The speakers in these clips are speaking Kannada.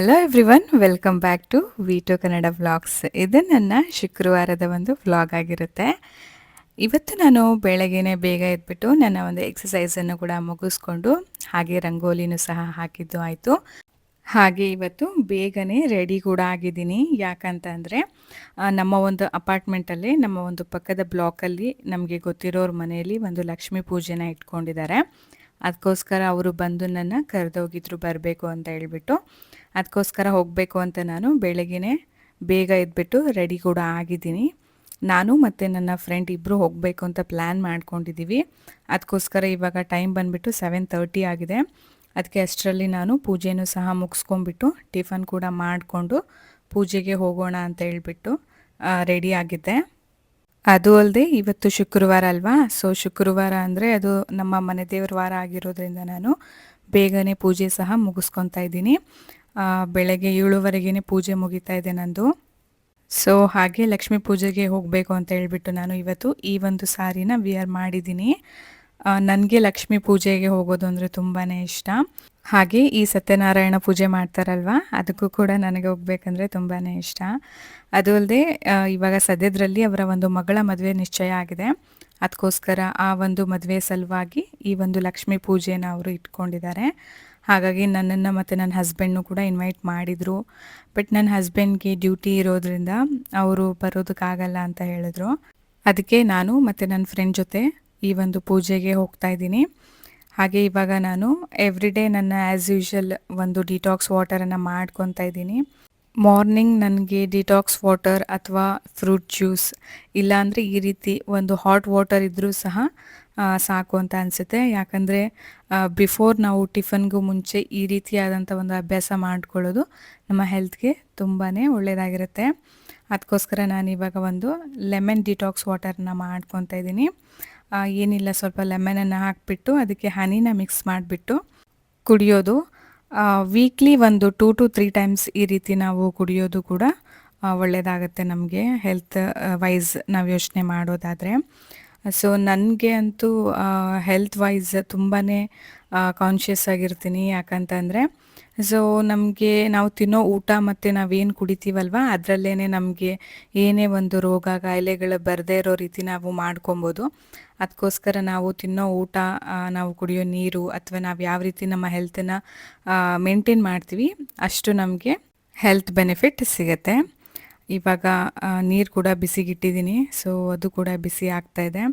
Hello everyone welcome back to we two Kannada vlogs ಇದು ನನ್ನ ಶುಕ್ರವಾರದ ಒಂದು ವ್ಲಾಗ್ ಆಗಿರುತ್ತೆ. ಇವತ್ತು ನಾನು ಬೆಳಗ್ಗೆನೇ ಬೇಗ ಎದ್ಬಿಟ್ಟು ನನ್ನ ಒಂದು ಎಕ್ಸಸೈಸನ್ನು ಕೂಡ ಮುಗಿಸ್ಕೊಂಡು ಹಾಗೆ ರಂಗೋಲಿನೂ ಸಹ ಹಾಕಿದ್ದು ಆಯಿತು. ಹಾಗೆ ಇವತ್ತು ಬೇಗನೆ ರೆಡಿ ಕೂಡ ಆಗಿದ್ದೀನಿ. ಯಾಕಂತಂದರೆ ನಮ್ಮ ಒಂದು ಅಪಾರ್ಟ್ಮೆಂಟಲ್ಲಿ ನಮ್ಮ ಒಂದು ಪಕ್ಕದ ಬ್ಲಾಕಲ್ಲಿ ನಮಗೆ ಗೊತ್ತಿರೋರ ಮನೆಯಲ್ಲಿ ಒಂದು ಲಕ್ಷ್ಮೀ ಪೂಜೆನ ಇಟ್ಕೊಂಡಿದ್ದಾರೆ. ಅದಕ್ಕೋಸ್ಕರ ಅವರು ಬಂದು ನನ್ನ ಕರೆದೋಗಿದ್ರು ಬರಬೇಕು ಅಂತ ಹೇಳ್ಬಿಟ್ಟು. ಅದಕ್ಕೋಸ್ಕರ ಹೋಗಬೇಕು ಅಂತ ನಾನು ಬೆಳಗ್ಗೆ ಬೇಗ ಎದ್ಬಿಟ್ಟು ರೆಡಿ ಕೂಡ ಆಗಿದ್ದೀನಿ. ನಾನು ಮತ್ತು ನನ್ನ ಫ್ರೆಂಡ್ ಇಬ್ಬರು ಹೋಗಬೇಕು ಅಂತ ಪ್ಲ್ಯಾನ್ ಮಾಡ್ಕೊಂಡಿದ್ದೀವಿ. ಅದಕ್ಕೋಸ್ಕರ ಇವಾಗ ಟೈಮ್ ಬಂದುಬಿಟ್ಟು ಸೆವೆನ್ ತರ್ಟಿ ಆಗಿದೆ. ಅದಕ್ಕೆ ಅಷ್ಟರಲ್ಲಿ ನಾನು ಪೂಜೆನೂ ಸಹ ಮುಗಿಸ್ಕೊಂಡ್ಬಿಟ್ಟು ಟಿಫನ್ ಕೂಡ ಮಾಡಿಕೊಂಡು ಪೂಜೆಗೆ ಹೋಗೋಣ ಅಂತ ಹೇಳ್ಬಿಟ್ಟು ರೆಡಿ ಆಗಿದ್ದೆ. ಅದು ಅಲ್ಲದೆ ಇವತ್ತು ಶುಕ್ರವಾರ ಅಲ್ವಾ? ಸೊ ಶುಕ್ರವಾರ ಅಂದರೆ ಅದು ನಮ್ಮ ಮನೆ ದೇವರ ವಾರ ಆಗಿರೋದ್ರಿಂದ ನಾನು ಬೇಗನೆ ಪೂಜೆ ಸಹ ಮುಗಿಸ್ಕೊತಾ ಇದ್ದೀನಿ. ಬೆಳಗ್ಗೆ ಏಳುವರೆಗೇ ಪೂಜೆ ಮುಗಿತಾ ಇದೆ ನಂದು. ಸೊ ಹಾಗೆ ಲಕ್ಷ್ಮೀ ಪೂಜೆಗೆ ಹೋಗಬೇಕು ಅಂತ ಹೇಳ್ಬಿಟ್ಟು ನಾನು ಇವತ್ತು ಈ ಒಂದು ಸಾರಿನ ವಿಯರ್ ಮಾಡಿದ್ದೀನಿ. ನನಗೆ ಲಕ್ಷ್ಮಿ ಪೂಜೆಗೆ ಹೋಗೋದು ಅಂದರೆ ತುಂಬಾ ಇಷ್ಟ. ಹಾಗೆ ಈ ಸತ್ಯನಾರಾಯಣ ಪೂಜೆ ಮಾಡ್ತಾರಲ್ವಾ, ಅದಕ್ಕೂ ಕೂಡ ನನಗೆ ಹೋಗ್ಬೇಕಂದ್ರೆ ತುಂಬಾ ಇಷ್ಟ. ಅದು ಅಲ್ಲದೆ ಇವಾಗ ಸದ್ಯದ್ರಲ್ಲಿ ಅವರ ಒಂದು ಮಗಳ ಮದುವೆ ನಿಶ್ಚಯ ಆಗಿದೆ. ಅದಕ್ಕೋಸ್ಕರ ಆ ಒಂದು ಮದುವೆ ಸಲುವಾಗಿ ಈ ಒಂದು ಲಕ್ಷ್ಮಿ ಪೂಜೆನ ಅವರು ಇಟ್ಕೊಂಡಿದ್ದಾರೆ. ಹಾಗಾಗಿ ನನ್ನನ್ನು ಮತ್ತು ನನ್ನ ಹಸ್ಬೆಂಡ್ನು ಕೂಡ ಇನ್ವೈಟ್ ಮಾಡಿದರು. ಬಟ್ ನನ್ನ ಹಸ್ಬೆಂಡ್ಗೆ ಡ್ಯೂಟಿ ಇರೋದ್ರಿಂದ ಅವರು ಬರೋದಕ್ಕಾಗಲ್ಲ ಅಂತ ಹೇಳಿದ್ರು. ಅದಕ್ಕೆ ನಾನು ಮತ್ತು ನನ್ನ ಫ್ರೆಂಡ್ ಜೊತೆ ಈ ಒಂದು ಪೂಜೆಗೆ ಹೋಗ್ತಾ ಇದ್ದೀನಿ. ಹಾಗೆ ಇವಾಗ ನಾನು ಎವ್ರಿ ಡೇ ನನ್ನ ಆ್ಯಸ್ ಯೂಶಲ್ ಒಂದು ಡಿಟಾಕ್ಸ್ ವಾಟರನ್ನು ಮಾಡ್ಕೊತಾ ಇದ್ದೀನಿ. ಮಾರ್ನಿಂಗ್ ನನಗೆ ಡಿಟಾಕ್ಸ್ ವಾಟರ್ ಅಥವಾ ಫ್ರೂಟ್ ಜ್ಯೂಸ್ ಇಲ್ಲಾಂದರೆ ಈ ರೀತಿ ಒಂದು ಹಾಟ್ ವಾಟರ್ ಇದ್ದರೂ ಸಹ ಸಾಕು ಅಂತ ಅನಿಸುತ್ತೆ. ಯಾಕಂದರೆ ಬಿಫೋರ್ ನಾವು ಟಿಫನ್ಗೂ ಮುಂಚೆ ಈ ರೀತಿಯಾದಂಥ ಒಂದು ಅಭ್ಯಾಸ ಮಾಡ್ಕೊಳ್ಳೋದು ನಮ್ಮ ಹೆಲ್ತ್ಗೆ ತುಂಬಾ ಒಳ್ಳೆಯದಾಗಿರುತ್ತೆ ಅದಕ್ಕೋಸ್ಕರ ನಾನು ಇವಾಗ ಒಂದು ಲೆಮನ್ ಡಿಟಾಕ್ಸ್ ವಾಟರ್ನ ಮಾಡ್ಕೊತಾ ಇದ್ದೀನಿ. ಏನಿಲ್ಲ, ಸ್ವಲ್ಪ ಲೆಮನನ್ನು ಹಾಕಿಬಿಟ್ಟು ಅದಕ್ಕೆ ಹನಿನ ಮಿಕ್ಸ್ ಮಾಡಿಬಿಟ್ಟು ಕುಡಿಯೋದು. ವೀಕ್ಲಿ ಒಂದು ಟೂ ಟು ತ್ರೀ ಟೈಮ್ಸ್ ಈ ರೀತಿ ನಾವು ಕುಡಿಯೋದು ಕೂಡ ಒಳ್ಳೆಯದಾಗತ್ತೆ ನಮಗೆ ಹೆಲ್ತ್ ವೈಸ್ ನಾವು ಯೋಚನೆ ಮಾಡೋದಾದರೆ. ಸೊ ನನಗೆ ಅಂತೂ ಹೆಲ್ತ್ ವೈಸ್ ತುಂಬಾ ಕಾನ್ಷಿಯಸ್ ಆಗಿರ್ತೀನಿ. ಯಾಕಂತಂದರೆ ಸೊ ನಮಗೆ ನಾವು ತಿನ್ನೋ ಊಟ ಮತ್ತು ನಾವೇನು ಕುಡಿತೀವಲ್ವ ಅದರಲ್ಲೇ ನಮಗೆ ಏನೇ ಒಂದು ರೋಗ ಕಾಯಿಲೆಗಳು ಬರದೇ ಇರೋ ರೀತಿ ನಾವು ಮಾಡ್ಕೊಬೋದು. ಅದಕ್ಕೋಸ್ಕರ ನಾವು ತಿನ್ನೋ ಊಟ ನಾವು ಕುಡಿಯೋ ನೀರು ಅಥವಾ ನಾವು ಯಾವ ರೀತಿ ನಮ್ಮ ಹೆಲ್ತನ್ನು ಮೇಂಟೈನ್ ಮಾಡ್ತೀವಿ, ಅಷ್ಟು ನಮಗೆ ಹೆಲ್ತ್ ಬೆನಿಫಿಟ್ ಸಿಗುತ್ತೆ. ಇವಾಗ ನೀರು ಕೂಡ ಬಿಸಿಗಿಟ್ಟಿದ್ದೀನಿ ಸೊ ಅದು ಕೂಡ ಬಿಸಿ ಆಗ್ತಾ ಇದೆ.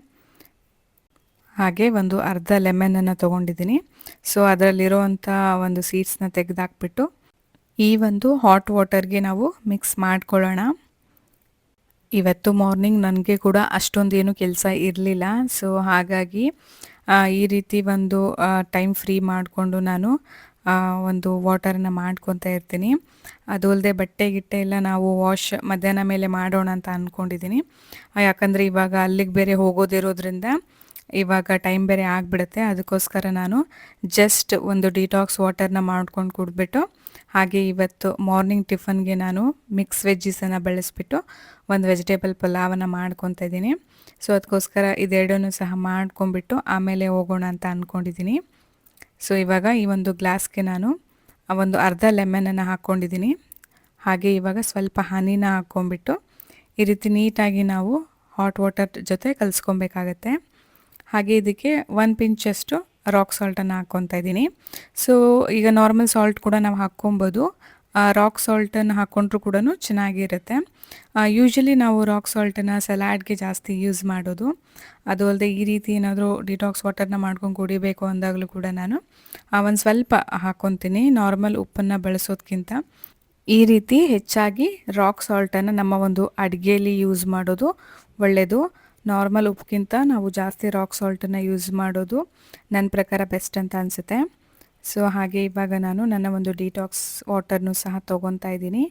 ಹಾಗೆ ಒಂದು ಅರ್ಧ ಲೆಮನನ್ನು ತೊಗೊಂಡಿದ್ದೀನಿ ಸೊ ಅದರಲ್ಲಿರೋವಂಥ ಒಂದು ಸೀಡ್ಸ್ನ ತೆಗೆದಾಕ್ಬಿಟ್ಟು ಈ ಒಂದು ಹಾಟ್ ವಾಟರ್ಗೆ ನಾವು ಮಿಕ್ಸ್ ಮಾಡ್ಕೊಳ್ಳೋಣ. ಇವತ್ತು ಮಾರ್ನಿಂಗ್ ನನಗೆ ಕೂಡ ಅಷ್ಟೊಂದೇನು ಕೆಲಸ ಇರಲಿಲ್ಲ. ಸೊ ಹಾಗಾಗಿ ಈ ರೀತಿ ಒಂದು ಟೈಮ್ ಫ್ರೀ ಮಾಡಿಕೊಂಡು ನಾನು ಒಂದು ವಾಟರನ್ನು ಮಾಡ್ಕೊತಾ ಇರ್ತೀನಿ. ಅದು ಅಲ್ಲದೆ ಬಟ್ಟೆ ಗಿಟ್ಟೆ ಎಲ್ಲ ನಾವು ವಾಶ್ ಮಧ್ಯಾಹ್ನ ಮೇಲೆ ಮಾಡೋಣ ಅಂತ ಅಂದ್ಕೊಂಡಿದ್ದೀನಿ ಯಾಕಂದರೆ ಇವಾಗ ಅಲ್ಲಿಗೆ ಬೇರೆ ಹೋಗೋದಿರೋದ್ರಿಂದ ಇವಾಗ ಟೈಮ್ ಬೇರೆ ಆಗಿಬಿಡುತ್ತೆ. ಅದಕ್ಕೋಸ್ಕರ ನಾನು ಜಸ್ಟ್ ಒಂದು ಡಿಟಾಕ್ಸ್ ವಾಟರ್ನ ಮಾಡ್ಕೊಂಡು ಕುಡಿದ್ಬಿಟ್ಟು ಹಾಗೆ ಇವತ್ತು ಮಾರ್ನಿಂಗ್ ಟಿಫನ್ಗೆ ನಾನು ಮಿಕ್ಸ್ ವೆಜ್ಜಿಸನ್ನು ಬೆಳೆಸ್ಬಿಟ್ಟು ಒಂದು ವೆಜಿಟೇಬಲ್ ಪಲಾವನ್ನು ಮಾಡ್ಕೊತ ಇದ್ದೀನಿ. ಸೊ ಅದಕ್ಕೋಸ್ಕರ ಇದೆರಡನ್ನು ಸಹ ಮಾಡ್ಕೊಂಬಿಟ್ಟು ಆಮೇಲೆ ಹೋಗೋಣ ಅಂತ ಅಂದ್ಕೊಂಡಿದ್ದೀನಿ ಸೊ ಇವಾಗ ಈ ಒಂದು ಗ್ಲಾಸ್ಗೆ ನಾನು ಒಂದು ಅರ್ಧ ಲೆಮನನ್ನು ಹಾಕ್ಕೊಂಡಿದ್ದೀನಿ. ಹಾಗೆ ಇವಾಗ ಸ್ವಲ್ಪ ಹನಿನ ಹಾಕ್ಕೊಂಬಿಟ್ಟು ಈ ರೀತಿ ನೀಟಾಗಿ ನಾವು ಹಾಟ್ ವಾಟರ್ ಜೊತೆ ಕಲಿಸ್ಕೊಬೇಕಾಗತ್ತೆ. ಹಾಗೆ ಇದಕ್ಕೆ ಒನ್ ಪಿಂಚಷ್ಟು ರಾಕ್ ಸಾಲ್ಟನ್ನು ಹಾಕ್ಕೊತಾ ಇದ್ದೀನಿ. ಸೊ ಈಗ ನಾರ್ಮಲ್ ಸಾಲ್ಟ್ ಕೂಡ ನಾವು ಹಾಕ್ಕೊಬೋದು. ರಾಕ್ ಸಾಲ್ಟನ್ನು ಹಾಕ್ಕೊಂಡ್ರೂ ಕೂಡ ಚೆನ್ನಾಗಿರುತ್ತೆ. ಯೂಶ್ವಲಿ ನಾವು ರಾಕ್ ಸಾಲ್ಟನ್ನು ಸಲಾಡ್ಗೆ ಜಾಸ್ತಿ ಯೂಸ್ ಮಾಡೋದು. ಅದು ಅಲ್ಲದೆ ಈ ರೀತಿ ಏನಾದರೂ ಡಿಟಾಕ್ಸ್ ವಾಟರ್ನ ಮಾಡ್ಕೊಂಡು ಕುಡಿಬೇಕು ಅಂದಾಗಲೂ ಕೂಡ ನಾನು. ಒಂದು ಸ್ವಲ್ಪ ಹಾಕ್ಕೊತೀನಿ ನಾರ್ಮಲ್ ಉಪ್ಪನ್ನು ಬಳಸೋದಕ್ಕಿಂತ ಈ ರೀತಿ ಹೆಚ್ಚಾಗಿ ರಾಕ್ ಸಾಲ್ಟನ್ನು ನಮ್ಮ ಒಂದು ಅಡುಗೆಯಲ್ಲಿ ಯೂಸ್ ಮಾಡೋದು ಒಳ್ಳೆಯದು ನಾರ್ಮಲ್ ಉಪ್ಪಿಗಿಂತ ನಾವು ಜಾಸ್ತಿ ರಾಕ್ ಸಾಲ್ಟನ್ನು ಯೂಸ್ ಮಾಡೋದು ನನ್ನ ಪ್ರಕಾರ ಬೆಸ್ಟ್ ಅಂತ ಅನಿಸುತ್ತೆ. ಸೊ ಹಾಗೆ ಇವಾಗ ನಾನು ನನ್ನ ಒಂದು ಡಿಟಾಕ್ಸ್ ವಾಟರ್ನು ಸಹ ತೊಗೊತಾ ಇದ್ದೀನಿ.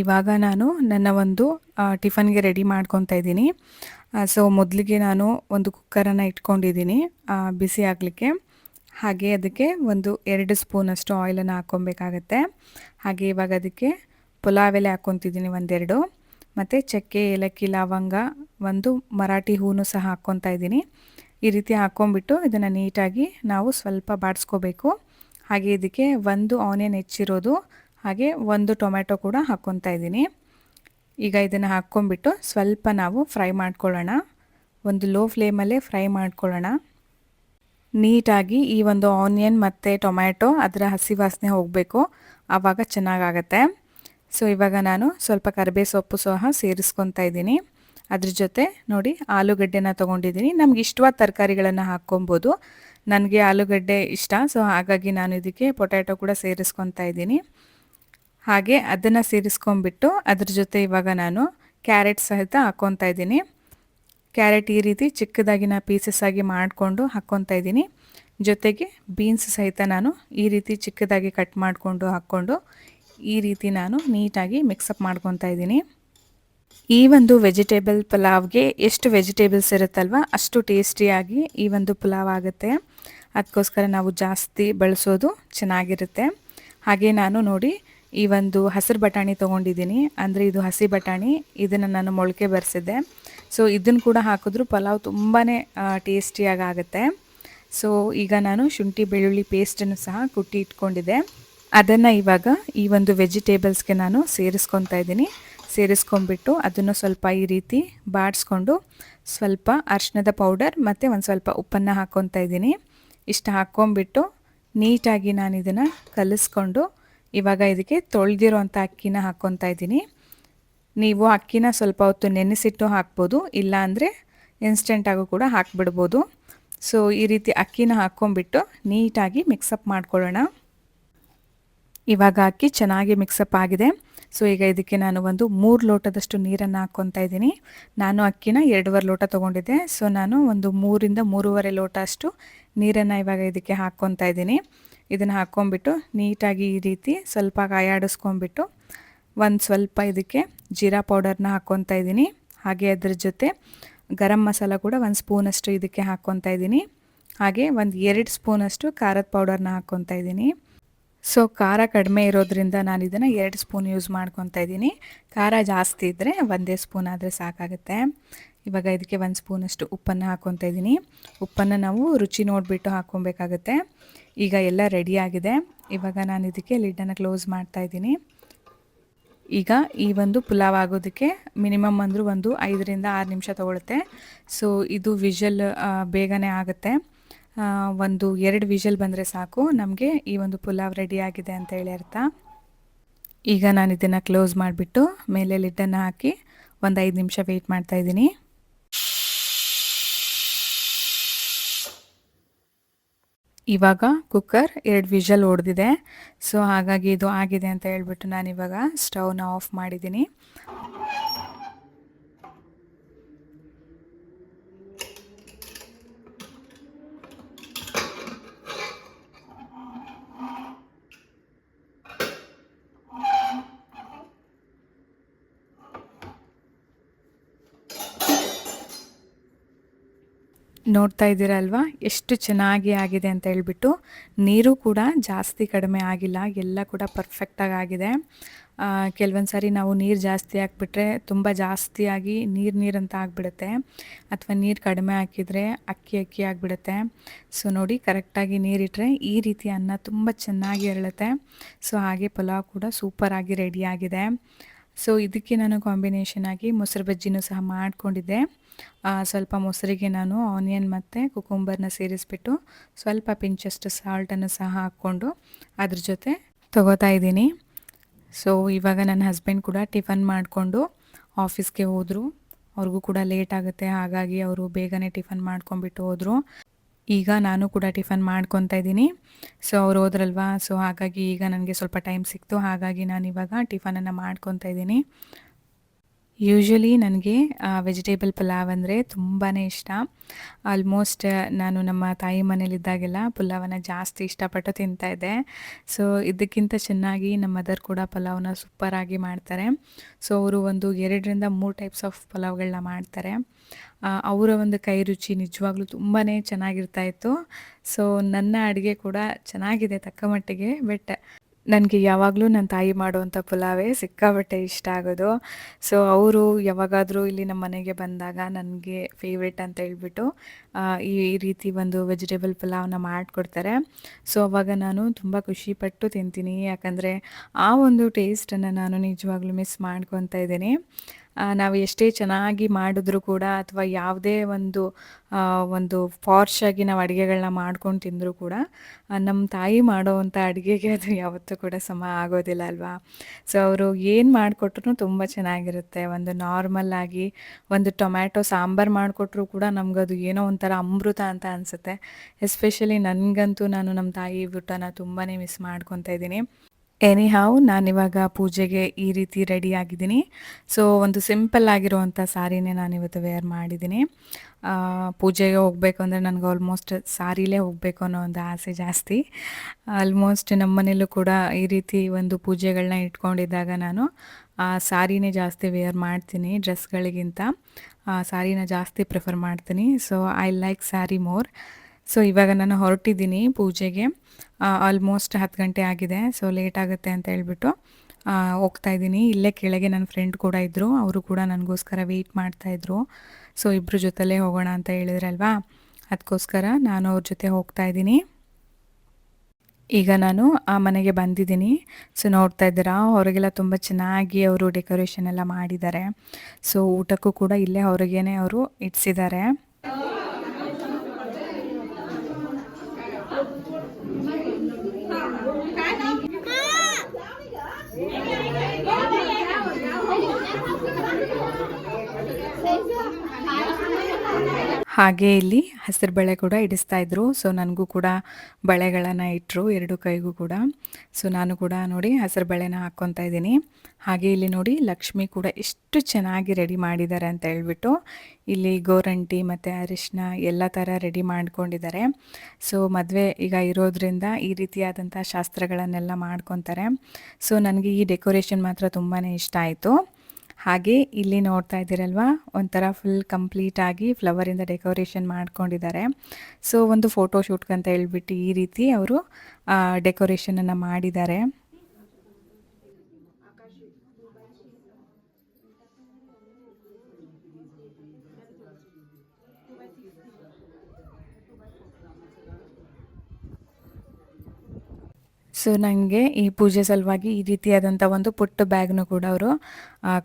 ಇವಾಗ ನಾನು ನನ್ನ ಒಂದು ಟಿಫನ್ಗೆ ರೆಡಿ ಮಾಡ್ಕೊತಾ ಇದ್ದೀನಿ. ಸೊ ಮೊದಲಿಗೆ ನಾನು ಒಂದು ಕುಕ್ಕರನ್ನು ಇಟ್ಕೊಂಡಿದ್ದೀನಿ ಬಿಸಿ ಆಗಲಿಕ್ಕೆ. ಹಾಗೆ ಅದಕ್ಕೆ ಒಂದು ಎರಡು ಸ್ಪೂನಷ್ಟು ಆಯಿಲನ್ನು ಹಾಕ್ಕೊಬೇಕಾಗತ್ತೆ. ಹಾಗೆ ಇವಾಗ ಅದಕ್ಕೆ ಪುಲಾವ್ ಎಲೆ ಹಾಕ್ಕೊತಿದ್ದೀನಿ ಒಂದೆರಡು. ಮತ್ತು ಚಕ್ಕೆ, ಏಲಕ್ಕಿ, ಲವಂಗ ಒಂದು ಮರಾಠಿ ಹೂನು ಸಹ ಹಾಕ್ಕೊತಾ ಇದ್ದೀನಿ. ಈ ರೀತಿ ಹಾಕ್ಕೊಂಬಿಟ್ಟು ಇದನ್ನು ನೀಟಾಗಿ ನಾವು ಸ್ವಲ್ಪ ಬಾಡಿಸ್ಕೋಬೇಕು. ಹಾಗೆ ಇದಕ್ಕೆ ಒಂದು ಆನಿಯನ್ ಹೆಚ್ಚಿರೋದು, ಹಾಗೆ ಒಂದು ಟೊಮೆಟೊ ಕೂಡ ಹಾಕ್ಕೊತಾ ಇದ್ದೀನಿ. ಈಗ ಇದನ್ನು ಹಾಕ್ಕೊಂಬಿಟ್ಟು ಸ್ವಲ್ಪ ನಾವು ಫ್ರೈ ಮಾಡ್ಕೊಳ್ಳೋಣ. ಒಂದು ಲೋ ಫ್ಲೇಮಲ್ಲೇ ಫ್ರೈ ಮಾಡ್ಕೊಳ್ಳೋಣ. ನೀಟಾಗಿ ಈ ಒಂದು ಆನಿಯನ್ ಮತ್ತು ಟೊಮ್ಯಾಟೊ ಅದರ ಹಸಿ ವಾಸನೆ ಹೋಗಬೇಕು. ಆವಾಗ ಚೆನ್ನಾಗಾಗತ್ತೆ. ಸೊ ಇವಾಗ ನಾನು ಸ್ವಲ್ಪ ಕರಿಬೇ ಸೊಪ್ಪು ಸಹ ಸೇರಿಸ್ಕೊತಾ ಇದ್ದೀನಿ. ಅದ್ರ ಜೊತೆ ನೋಡಿ ಆಲೂಗಡ್ಡೆನ ತೊಗೊಂಡಿದ್ದೀನಿ. ನಮ್ಗೆ ಇಷ್ಟವಾದ ತರಕಾರಿಗಳನ್ನು ಹಾಕ್ಕೊಬೋದು. ನನಗೆ ಆಲೂಗಡ್ಡೆ ಇಷ್ಟ. ಸೊ ಹಾಗಾಗಿ ನಾನು ಇದಕ್ಕೆ ಪೊಟ್ಯಾಟೊ ಕೂಡ ಸೇರಿಸ್ಕೊತಾ ಇದ್ದೀನಿ. ಹಾಗೆ ಅದನ್ನು ಸೇರಿಸ್ಕೊಂಬಿಟ್ಟು ಅದ್ರ ಜೊತೆ ಇವಾಗ ನಾನು ಕ್ಯಾರೆಟ್ ಸಹಿತ ಹಾಕ್ಕೊತಾ ಇದ್ದೀನಿ. ಕ್ಯಾರೆಟ್ ಈ ರೀತಿ ಚಿಕ್ಕದಾಗಿನ ಪೀಸಸ್ ಆಗಿ ಮಾಡಿಕೊಂಡು ಹಾಕ್ಕೊತಾ ಇದ್ದೀನಿ. ಜೊತೆಗೆ ಬೀನ್ಸ್ ಸಹಿತ ನಾನು ಈ ರೀತಿ ಚಿಕ್ಕದಾಗಿ ಕಟ್ ಮಾಡಿಕೊಂಡು ಹಾಕ್ಕೊಂಡು ಈ ರೀತಿ ನಾನು ನೀಟಾಗಿ ಮಿಕ್ಸಪ್ ಮಾಡ್ಕೊತಾ ಇದ್ದೀನಿ. ಈ ಒಂದು ವೆಜಿಟೇಬಲ್ ಪಲಾವ್ಗೆ ಎಷ್ಟು ವೆಜಿಟೇಬಲ್ಸ್ ಇರುತ್ತಲ್ವ ಅಷ್ಟು ಟೇಸ್ಟಿಯಾಗಿ ಈ ಒಂದು ಪುಲಾವ್ ಆಗುತ್ತೆ. ಅದಕ್ಕೋಸ್ಕರ ನಾವು ಜಾಸ್ತಿ ಬಳಸೋದು ಚೆನ್ನಾಗಿರುತ್ತೆ. ಹಾಗೆ ನಾನು ನೋಡಿ ಈ ಒಂದು ಹಸಿರು ಬಟಾಣಿ ತೊಗೊಂಡಿದ್ದೀನಿ. ಅಂದರೆ ಇದು ಹಸಿ ಬಟಾಣಿ, ಇದನ್ನು ನಾನು ಮೊಳಕೆ ಬರೆಸಿದ್ದೆ. ಸೊ ಇದನ್ನು ಕೂಡ ಹಾಕಿದ್ರು ಪಲಾವ್ ತುಂಬಾ ಟೇಸ್ಟಿಯಾಗಿ ಆಗುತ್ತೆ. ಸೊ ಈಗ ನಾನು ಶುಂಠಿ ಬೆಳ್ಳುಳ್ಳಿ ಪೇಸ್ಟನ್ನು ಸಹ ಕುಟ್ಟಿ ಇಟ್ಕೊಂಡಿದ್ದೆ. ಅದನ್ನು ಇವಾಗ ಈ ಒಂದು ವೆಜಿಟೇಬಲ್ಸ್ಗೆ ನಾನು ಸೇರಿಸ್ಕೊತಾ ಇದ್ದೀನಿ. ಸೇರಿಸ್ಕೊಂಡ್ಬಿಟ್ಟು ಅದನ್ನು ಸ್ವಲ್ಪ ಈ ರೀತಿ ಬಾಡಿಸ್ಕೊಂಡು ಸ್ವಲ್ಪ ಅರ್ಶಿನದ ಪೌಡರ್ ಮತ್ತು ಒಂದು ಸ್ವಲ್ಪ ಉಪ್ಪನ್ನು ಹಾಕ್ಕೊತಾ ಇದ್ದೀನಿ. ಇಷ್ಟು ಹಾಕ್ಕೊಂಬಿಟ್ಟು ನೀಟಾಗಿ ನಾನು ಇದನ್ನು ಕಲಿಸ್ಕೊಂಡು ಇವಾಗ ಇದಕ್ಕೆ ತೊಳೆದಿರೋಂಥ ಅಕ್ಕಿನ ಹಾಕ್ಕೊತಾ ಇದ್ದೀನಿ. ನೀವು ಅಕ್ಕಿನ ಸ್ವಲ್ಪ ಹೊತ್ತು ನೆನೆಸಿಟ್ಟು ಹಾಕ್ಬೋದು ಇಲ್ಲಾಂದರೆ ಇನ್ಸ್ಟೆಂಟಾಗೂ ಕೂಡ ಹಾಕ್ಬಿಡ್ಬೋದು. ಸೊ ಈ ರೀತಿ ಅಕ್ಕಿನ ಹಾಕ್ಕೊಂಬಿಟ್ಟು ನೀಟಾಗಿ ಮಿಕ್ಸಪ್ ಮಾಡ್ಕೊಳ್ಳೋಣ. ಇವಾಗ ಅಕ್ಕಿ ಚೆನ್ನಾಗಿ ಮಿಕ್ಸಪ್ ಆಗಿದೆ. ಸೊ ಈಗ ಇದಕ್ಕೆ ನಾನು ಒಂದು ಮೂರು ಲೋಟದಷ್ಟು ನೀರನ್ನು ಹಾಕ್ಕೊತಾ ಇದ್ದೀನಿ. ನಾನು ಅಕ್ಕಿನ ಎರಡೂವರೆ ಲೋಟ ತೊಗೊಂಡಿದ್ದೆ. ಸೊ ನಾನು ಒಂದು ಮೂರಿಂದ ಮೂರುವರೆ ಲೋಟ ಅಷ್ಟು ನೀರನ್ನು ಇವಾಗ ಇದಕ್ಕೆ ಹಾಕ್ಕೊತಾ ಇದ್ದೀನಿ. ಇದನ್ನು ಹಾಕ್ಕೊಂಬಿಟ್ಟು ನೀಟಾಗಿ ಈ ರೀತಿ ಸ್ವಲ್ಪ ಕಾಯಾಡಿಸ್ಕೊಂಬಿಟ್ಟು ಒಂದು ಸ್ವಲ್ಪ ಇದಕ್ಕೆ ಜೀರಾ ಪೌಡರ್ನ ಹಾಕ್ಕೊತಾ ಇದ್ದೀನಿ. ಹಾಗೆ ಅದ್ರ ಜೊತೆ ಗರಂ ಮಸಾಲ ಕೂಡ ಒಂದು ಸ್ಪೂನಷ್ಟು ಇದಕ್ಕೆ ಹಾಕ್ಕೊತಾ ಇದ್ದೀನಿ. ಹಾಗೆ ಒಂದು ಎರಡು ಸ್ಪೂನಷ್ಟು ಖಾರದ ಪೌಡರ್ನ ಹಾಕ್ಕೊತಾ ಇದ್ದೀನಿ. ಸೊ ಖಾರ ಕಡಿಮೆ ಇರೋದ್ರಿಂದ ನಾನು ಇದನ್ನು ಎರಡು ಸ್ಪೂನ್ ಯೂಸ್ ಮಾಡ್ಕೊತಾ ಇದ್ದೀನಿ. ಖಾರ ಜಾಸ್ತಿ ಇದ್ದರೆ ಒಂದೇ ಸ್ಪೂನ್ ಆದರೆ ಸಾಕಾಗುತ್ತೆ. ಇವಾಗ ಇದಕ್ಕೆ ಒಂದು ಸ್ಪೂನಷ್ಟು ಉಪ್ಪನ್ನು ಹಾಕ್ಕೊತಾ ಇದ್ದೀನಿ. ಉಪ್ಪನ್ನು ನಾವು ರುಚಿ ನೋಡಿಬಿಟ್ಟು ಹಾಕ್ಕೊಬೇಕಾಗತ್ತೆ. ಈಗ ಎಲ್ಲ ರೆಡಿಯಾಗಿದೆ ಇವಾಗ ನಾನು ಇದಕ್ಕೆ ಲಿಡ್ಡನ್ನು ಕ್ಲೋಸ್ ಮಾಡ್ತಾ ಇದ್ದೀನಿ. ಈಗ ಈ ಒಂದು ಪುಲಾವ್ ಆಗೋದಕ್ಕೆ ಮಿನಿಮಮ್ ಅಂದರೂ ಒಂದು ಐದರಿಂದ ಆರು ನಿಮಿಷ ತೊಗೊಳುತ್ತೆ. ಸೊ ಇದು ವಿಷಲ್ ಬೇಗನೆ ಆಗುತ್ತೆ. ಒಂದು ಎರಡು ವಿಷಲ್ ಬಂದರೆ ಸಾಕು. ನಮಗೆ ಈ ಒಂದು ಪುಲಾವ್ ರೆಡಿ ಆಗಿದೆ ಅಂತ ಹೇಳಿ ಅರ್ಥ. ಈಗ ನಾನು ಇದನ್ನು ಕ್ಲೋಸ್ ಮಾಡಿಬಿಟ್ಟು ಮೇಲೆ ಲಿಡ್ಡನ್ನು ಹಾಕಿ ಒಂದು ಐದು ನಿಮಿಷ ವೆಯ್ಟ್ ಮಾಡ್ತಾಯಿದ್ದೀನಿ ಇವಾಗ ಕುಕ್ಕರ್ ಎರಡು ವಿಷಲ್ ಹೊಡೆದಿದೆ ಸೊ ಹಾಗಾಗಿ ಇದು ಆಗಿದೆ ಅಂತ ಹೇಳ್ಬಿಟ್ಟು ನಾನು ಇವಾಗ ಸ್ಟವ್ನ ಆಫ್ ಮಾಡಿದ್ದೀನಿ. ನೋಡ್ತಾ ಇದ್ದೀರಲ್ವಾ? ಎಷ್ಟು ಚೆನ್ನಾಗಿ ಆಗಿದೆ ಅಂತ ಹೇಳ್ಬಿಟ್ಟು ನೀರು ಕೂಡ ಜಾಸ್ತಿ ಕಡಿಮೆ ಆಗಿಲ್ಲ, ಎಲ್ಲ ಕೂಡ ಪರ್ಫೆಕ್ಟಾಗಿ ಆಗಿದೆ. ಕೆಲವೊಂದು ಸಾರಿ ನಾವು ನೀರು ಜಾಸ್ತಿ ಹಾಕ್ಬಿಟ್ರೆ ತುಂಬ ಜಾಸ್ತಿಯಾಗಿ ನೀರು ನೀರು ನೀರಂತ ಆಗಿಬಿಡುತ್ತೆ. ಅಥವಾ ನೀರು ಕಡಿಮೆ ಹಾಕಿದರೆ ಅಕ್ಕಿ ಅಕ್ಕಿ ಆಗಿಬಿಡುತ್ತೆ. ಸೊ ನೋಡಿ ಕರೆಕ್ಟಾಗಿ ನೀರಿಟ್ಟರೆ ಈ ರೀತಿ ಅನ್ನ ತುಂಬ ಚೆನ್ನಾಗಿ ಅರಳುತ್ತೆ ಸೊ ಹಾಗೆ ಪಲಾವ್ ಕೂಡ ಸೂಪರಾಗಿ ರೆಡಿಯಾಗಿದೆ ಸೊ ಇದಕ್ಕೆ ನಾನು ಕಾಂಬಿನೇಷನ್ ಆಗಿ ಮೊಸರು ಬಜ್ಜಿನೂ ಸಹ ಮಾಡಿಕೊಂಡಿದ್ದೆ. ಸ್ವಲ್ಪ ಮೊಸರಿಗೆ ನಾನು ಆನಿಯನ್ ಮತ್ತು ಕುಕುಂಬರ್ನ ಸೇರಿಸ್ಬಿಟ್ಟು ಸ್ವಲ್ಪ ಪಿಂಚಷ್ಟು ಸಾಲ್ಟನ್ನು ಸಹ ಹಾಕ್ಕೊಂಡು ಅದ್ರ ಜೊತೆ ತಗೋತಾ ಇದ್ದೀನಿ. ಸೊ ಇವಾಗ ನನ್ನ ಹಸ್ಬೆಂಡ್ ಕೂಡ ಟಿಫನ್ ಮಾಡಿಕೊಂಡು ಆಫೀಸ್ಗೆ ಹೋದರು. ಅವ್ರಿಗೂ ಕೂಡ ಲೇಟ್ ಆಗುತ್ತೆ, ಹಾಗಾಗಿ ಅವರು ಬೇಗನೆ ಟಿಫನ್ ಮಾಡ್ಕೊಂಬಿಟ್ಟು ಹೋದರು. ಈಗ ನಾನು ಕೂಡ ಟಿಫನ್ ಮಾಡ್ಕೊತಾ ಇದ್ದೀನಿ. ಸೊ ಅವ್ರು ಹೋದ್ರಲ್ವಾ? ಸೊ ಹಾಗಾಗಿ ಈಗ ನನಗೆ ಸ್ವಲ್ಪ ಟೈಮ್ ಸಿಕ್ತು. ಹಾಗಾಗಿ ನಾನು ಇವಾಗ ಟಿಫನನ್ನು ಮಾಡ್ಕೊತಾ ಇದ್ದೀನಿ. ಯೂಶ್ವಲಿ ನನಗೆ ವೆಜಿಟೇಬಲ್ ಪಲಾವ್ ಅಂದರೆ ತುಂಬಾ ಇಷ್ಟ. ಆಲ್ಮೋಸ್ಟ್ ನಾನು ನಮ್ಮ ತಾಯಿ ಮನೇಲಿದ್ದಾಗೆಲ್ಲ ಪಲಾವನ್ನು ಜಾಸ್ತಿ ಇಷ್ಟಪಟ್ಟು ತಿಂತಾಯಿದ್ದೆ ಸೊ ಇದಕ್ಕಿಂತ ಚೆನ್ನಾಗಿ ನಮ್ಮ ಮದರ್ ಕೂಡ ಪಲಾವ್ನ ಸೂಪರಾಗಿ ಮಾಡ್ತಾರೆ. ಸೊ ಅವರು ಒಂದು ಎರಡರಿಂದ ಮೂರು ಟೈಪ್ಸ್ ಆಫ್ ಪಲಾವ್ಗಳನ್ನ ಮಾಡ್ತಾರೆ. ಅವರ ಒಂದು ಕೈ ರುಚಿ ನಿಜವಾಗ್ಲೂ ತುಂಬಾ ಚೆನ್ನಾಗಿರ್ತಾಯಿತ್ತು ಸೊ ನನ್ನ ಅಡುಗೆ ಕೂಡ ಚೆನ್ನಾಗಿದೆ ತಕ್ಕ ಮಟ್ಟಿಗೆ ಬಟ್ ನನಗೆ ಯಾವಾಗಲೂ ನನ್ನ ತಾಯಿ ಮಾಡುವಂಥ ಪುಲಾವೇ ಸಿಕ್ಕಾಬಟ್ಟೆ ಇಷ್ಟ ಆಗೋದು. ಸೊ ಅವರು ಯಾವಾಗಾದರೂ ಇಲ್ಲಿ ನಮ್ಮ ಮನೆಗೆ ಬಂದಾಗ ನನಗೆ ಫೇವ್ರೇಟ್ ಅಂತ ಹೇಳ್ಬಿಟ್ಟು ಈ ರೀತಿ ಒಂದು ವೆಜಿಟೇಬಲ್ ಪುಲಾವ್ನ ಮಾಡಿಕೊಡ್ತಾರೆ. ಸೊ ಅವಾಗ ನಾನು ತುಂಬ ಖುಷಿಪಟ್ಟು ತಿಂತೀನಿ. ಯಾಕಂದರೆ ಆ ಒಂದು ಟೇಸ್ಟನ್ನು ನಾನು ನಿಜವಾಗ್ಲೂ ಮಿಸ್ ಮಾಡ್ಕೊತಾ ಇದ್ದೀನಿ. ನಾವು ಎಷ್ಟೇ ಚೆನ್ನಾಗಿ ಮಾಡಿದ್ರೂ ಕೂಡ ಅಥವಾ ಯಾವುದೇ ಒಂದು ಒಂದು ಫಾರ್ಶ್ ನಾವು ಅಡುಗೆಗಳನ್ನ ಮಾಡ್ಕೊಂಡು ತಿಂದರೂ ಕೂಡ ನಮ್ಮ ತಾಯಿ ಮಾಡೋವಂಥ ಅಡುಗೆಗೆ ಅದು ಯಾವತ್ತೂ ಕೂಡ ಸಮ ಆಗೋದಿಲ್ಲ ಅಲ್ವಾ? ಸೊ ಅವರು ಏನು ಮಾಡಿಕೊಟ್ರು ತುಂಬ ಚೆನ್ನಾಗಿರುತ್ತೆ. ಒಂದು ನಾರ್ಮಲ್ ಆಗಿ ಒಂದು ಟೊಮ್ಯಾಟೊ ಸಾಂಬಾರು ಮಾಡಿಕೊಟ್ರು ಕೂಡ ನಮಗದು ಏನೋ ಒಂಥರ ಅಮೃತ ಅಂತ ಅನಿಸುತ್ತೆ. ಎಸ್ಪೆಷಲಿ ನನಗಂತೂ ನಾನು ನಮ್ಮ ತಾಯಿ ಊಟನ ತುಂಬಾ ಮಿಸ್ ಮಾಡ್ಕೊತಾ ಇದ್ದೀನಿ. ಎನಿ ಹಾವ್ ನಾನಿವಾಗ ಪೂಜೆಗೆ ಈ ರೀತಿ ರೆಡಿ ಆಗಿದ್ದೀನಿ. ಸೊ ಒಂದು ಸಿಂಪಲ್ ಆಗಿರುವಂಥ ಸಾರಿನೇ ನಾನಿವತ್ತು ವೇರ್ ಮಾಡಿದ್ದೀನಿ. ಪೂಜೆಗೆ ಹೋಗಬೇಕು ಅಂದರೆ ನನಗೆ ಆಲ್ಮೋಸ್ಟ್ ಸಾರಿಲೇ ಹೋಗಬೇಕು ಅನ್ನೋ ಒಂದು ಆಸೆ ಜಾಸ್ತಿ. ಆಲ್ಮೋಸ್ಟ್ ನಮ್ಮ ಮನೇಲೂ ಕೂಡ ಈ ರೀತಿ ಒಂದು ಪೂಜೆಗಳನ್ನ ಇಟ್ಕೊಂಡಿದ್ದಾಗ ನಾನು, ಆ, ಸಾರಿನೇ ಜಾಸ್ತಿ ವೇರ್ ಮಾಡ್ತೀನಿ ಡ್ರೆಸ್ಗಳಿಗಿಂತ ಸಾರಿನ ಜಾಸ್ತಿ ಪ್ರಿಫರ್ ಮಾಡ್ತೀನಿ. So I like sari more so ಇವಾಗ ನಾನು ಹೊರಟಿದ್ದೀನಿ ಪೂಜೆಗೆ. ಆಲ್ಮೋಸ್ಟ್ ಹತ್ತು ಗಂಟೆ ಆಗಿದೆ. ಸೊ ಲೇಟ್ ಆಗುತ್ತೆ ಅಂತ ಹೇಳ್ಬಿಟ್ಟು ಹೋಗ್ತಾ ಇದ್ದೀನಿ. ಇಲ್ಲೇ ಕೆಳಗೆ ನನ್ನ ಫ್ರೆಂಡ್ ಕೂಡ ಇದ್ದರು ಅವರು ಕೂಡ ನನಗೋಸ್ಕರ ವೆಯ್ಟ್ ಮಾಡ್ತಾಯಿದ್ರು ಸೊ ಇಬ್ಬರ ಜೊತೆಲೇ ಹೋಗೋಣ ಅಂತ ಹೇಳಿದ್ರಲ್ವಾ? ಅದಕ್ಕೋಸ್ಕರ ನಾನು ಅವ್ರ ಜೊತೆ ಹೋಗ್ತಾ ಇದ್ದೀನಿ. ಈಗ ನಾನು ಆ ಮನೆಗೆ ಬಂದಿದ್ದೀನಿ. ಸೊ ನೋಡ್ತಾ ಇದ್ದೀರಾ? ಹೊರಗೆಲ್ಲ ತುಂಬ ಚೆನ್ನಾಗಿ ಅವರು ಡೆಕೋರೇಷನ್ ಎಲ್ಲ ಮಾಡಿದ್ದಾರೆ. ಸೊ ಊಟಕ್ಕೂ ಕೂಡ ಇಲ್ಲೇ ಹೊರಗೇನೆ ಅವರು ಇಡ್ಸಿದ್ದಾರೆ. ಹಾಗೆ ಇಲ್ಲಿ ಹಸಿರು ಬಳೆ ಕೂಡ ಇಡಿಸ್ತಾ ಇದ್ರು. ಸೊ ನನಗೂ ಕೂಡ ಬಳೆಗಳನ್ನು ಇಟ್ಟರು ಎರಡು ಕೈಗೂ ಕೂಡ. ಸೊ ನಾನು ಕೂಡ ನೋಡಿ ಹಸಿರು ಬಳೆನ ಹಾಕ್ಕೊತಾ ಇದ್ದೀನಿ. ಹಾಗೆ ಇಲ್ಲಿ ನೋಡಿ ಲಕ್ಷ್ಮಿ ಕೂಡ ಎಷ್ಟು ಚೆನ್ನಾಗಿ ರೆಡಿ ಮಾಡಿದ್ದಾರೆ ಅಂತ ಹೇಳ್ಬಿಟ್ಟು ಇಲ್ಲಿ ಗೋರಂಟಿ ಮತ್ತು ಅರಿಶಿನ ಎಲ್ಲ ಥರ ರೆಡಿ ಮಾಡ್ಕೊಂಡಿದ್ದಾರೆ. ಸೊ ಮದುವೆ ಈಗ ಇರೋದ್ರಿಂದ ಈ ರೀತಿಯಾದಂಥ ಶಾಸ್ತ್ರಗಳನ್ನೆಲ್ಲ ಮಾಡ್ಕೊತಾರೆ. ಸೊ ನನಗೆ ಈ ಡೆಕೋರೇಷನ್ ಮಾತ್ರ ತುಂಬಾ ಇಷ್ಟ ಆಯಿತು. ಹಾಗೆ ಇಲ್ಲಿ ನೋಡ್ತಾ ಇದ್ದೀರಲ್ವಾ? ಒಂಥರ ಫುಲ್ ಕಂಪ್ಲೀಟಾಗಿ ಫ್ಲವರಿಂದ ಡೆಕೋರೇಷನ್ ಮಾಡ್ಕೊಂಡಿದ್ದಾರೆ. ಸೊ ಒಂದು ಫೋಟೋ ಶೂಟ್ಗಂತ ಹೇಳ್ಬಿಟ್ಟು ಈ ರೀತಿ ಅವರು ಡೆಕೋರೇಷನನ್ನು ಮಾಡಿದ್ದಾರೆ. ಸೊ ನನಗೆ ಈ ಪೂಜೆ ಸಲುವಾಗಿ ಈ ರೀತಿಯಾದಂಥ ಒಂದು ಪುಟ್ಟ ಬ್ಯಾಗ್ನು ಕೂಡ ಅವರು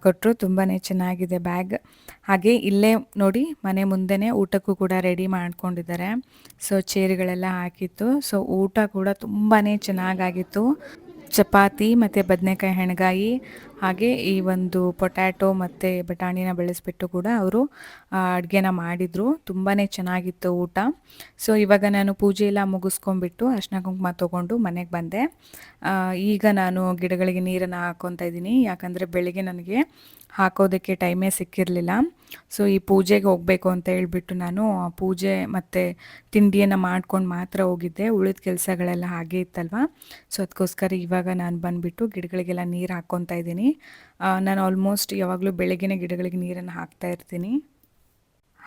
ಕೊಟ್ಟರು ತುಂಬಾ ಚೆನ್ನಾಗಿದೆ ಬ್ಯಾಗ್. ಹಾಗೆ ಇಲ್ಲೇ ನೋಡಿ ಮನೆ ಮುಂದೆನೇ ಊಟಕ್ಕೂ ಕೂಡ ರೆಡಿ ಮಾಡ್ಕೊಂಡಿದ್ದಾರೆ. ಸೊ ಚೇರ್ಗಳೆಲ್ಲ ಹಾಕಿತ್ತು. ಸೊ ಊಟ ಕೂಡ ತುಂಬಾ ಚೆನ್ನಾಗಾಗಿತ್ತು. ಚಪಾತಿ ಮತ್ತು ಬದನೆಕಾಯಿ ಹೆಣಗಾಯಿ, ಹಾಗೆ ಈ ಒಂದು ಪೊಟ್ಯಾಟೊ ಮತ್ತು ಬಟಾಣಿನ ಬೆಳೆಸ್ಬಿಟ್ಟು ಕೂಡ ಅವರು ಅಡುಗೆನ ಮಾಡಿದರು. ತುಂಬಾ ಚೆನ್ನಾಗಿತ್ತು ಊಟ. ಸೊ ಇವಾಗ ನಾನು ಪೂಜೆ ಎಲ್ಲ ಮುಗಿಸ್ಕೊಂಡ್ಬಿಟ್ಟು ಅರ್ಶಿನ ಕುಂಕುಮ ತೊಗೊಂಡು ಮನೆಗೆ ಬಂದೆ. ಈಗ ನಾನು ಗಿಡಗಳಿಗೆ ನೀರನ್ನು ಹಾಕ್ಕೊತಾ ಇದ್ದೀನಿ. ಯಾಕಂದರೆ ಬೆಳಿಗ್ಗೆ ನನಗೆ ಹಾಕೋದಕ್ಕೆ ಟೈಮೇ ಸಿಕ್ಕಿರಲಿಲ್ಲ. ಸೊ ಈ ಪೂಜೆಗೆ ಹೋಗಬೇಕು ಅಂತ ಹೇಳ್ಬಿಟ್ಟು ನಾನು ಪೂಜೆ ಮತ್ತು ತಿಂಡಿಯನ್ನು ಮಾಡ್ಕೊಂಡು ಮಾತ್ರ ಹೋಗಿದ್ದೆ. ಉಳಿದ ಕೆಲಸಗಳೆಲ್ಲ ಹಾಗೆ ಇತ್ತಲ್ವ? ಸೊ ಅದಕ್ಕೋಸ್ಕರ ಇವಾಗ ನಾನು ಬಂದುಬಿಟ್ಟು ಗಿಡಗಳಿಗೆಲ್ಲ ನೀರು ಹಾಕ್ಕೊತಾ ಇದ್ದೀನಿ. ನಾನು ಆಲ್ಮೋಸ್ಟ್ ಯಾವಾಗಲೂ ಬೆಳಗ್ಗೆನೇ ಗಿಡಗಳಿಗೆ ನೀರನ್ನು ಹಾಕ್ತಾ ಇರ್ತೀನಿ.